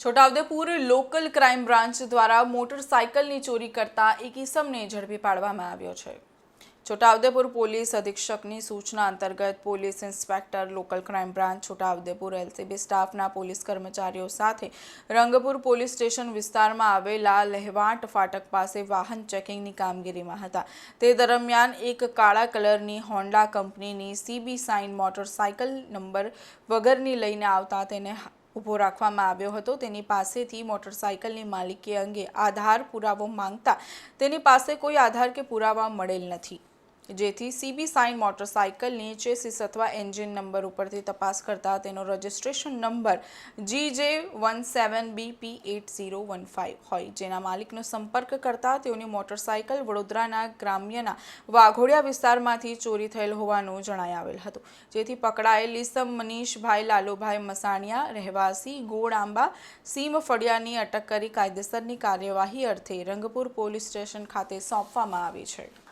Chhota Udepur local crime branch દ્વારા મોટરસાઇકલની ચોરી કરતા એક ઈસમને ઝડપી પાડવામાં આવ્યો છે. છોટાઉદેપુર પોલીસ અધિક્ષકની સૂચના અંતર્ગત police inspector local crime branch Chhotaudepur LCB સ્ટાફના પોલીસ કર્મચારીઓ સાથે રંગપુર પોલીસ સ્ટેશન વિસ્તારમાં આવેલા લહેવાટ ફાટક પાસે વાહન ચેકિંગની કામગીરીમાં હતા. તે દરમિયાન એક કાળા કલરની હોન્ડા કંપનીની સીબી સાઇન મોટરસાયકલ નંબર વગરની લઈને આવતા તેને ઊભો રાખવામાં આવ્યો હતો. તેની પાસેથી મોટરસાયકલની માલિકી અંગે આધાર પુરાવો માંગતા તેની પાસે કોઈ આધાર કે પુરાવા મળેલ નથી. જેથી સીબી સાઇન નીચે ચેસીસ અથવા એન્જિન નંબર ઉપરથી તપાસ કરતા તેનો registration number G J one seven BP eight zero one five હોય. જેના માલિકનો સંપર્ક કરતા તેઓની મોટરસાયકલ વડોદરાના ગ્રામ્યના વાઘોડિયા વિસ્તારમાંથી ચોરી થયેલ હોવાનું જણાઈ આવેલ હતું. જેથી પકડાયેલ ઈસમ મનીષભાઈ, લાલુભાઈ મસાણિયા, રહેવાસી ગોળ આંબા સીમ ફળિયાની અટક કરી કાયદેસરની કાર્યવાહી અર્થે રંગપુર પોલીસ સ્ટેશન ખાતે સોંપવામાં આવી છે.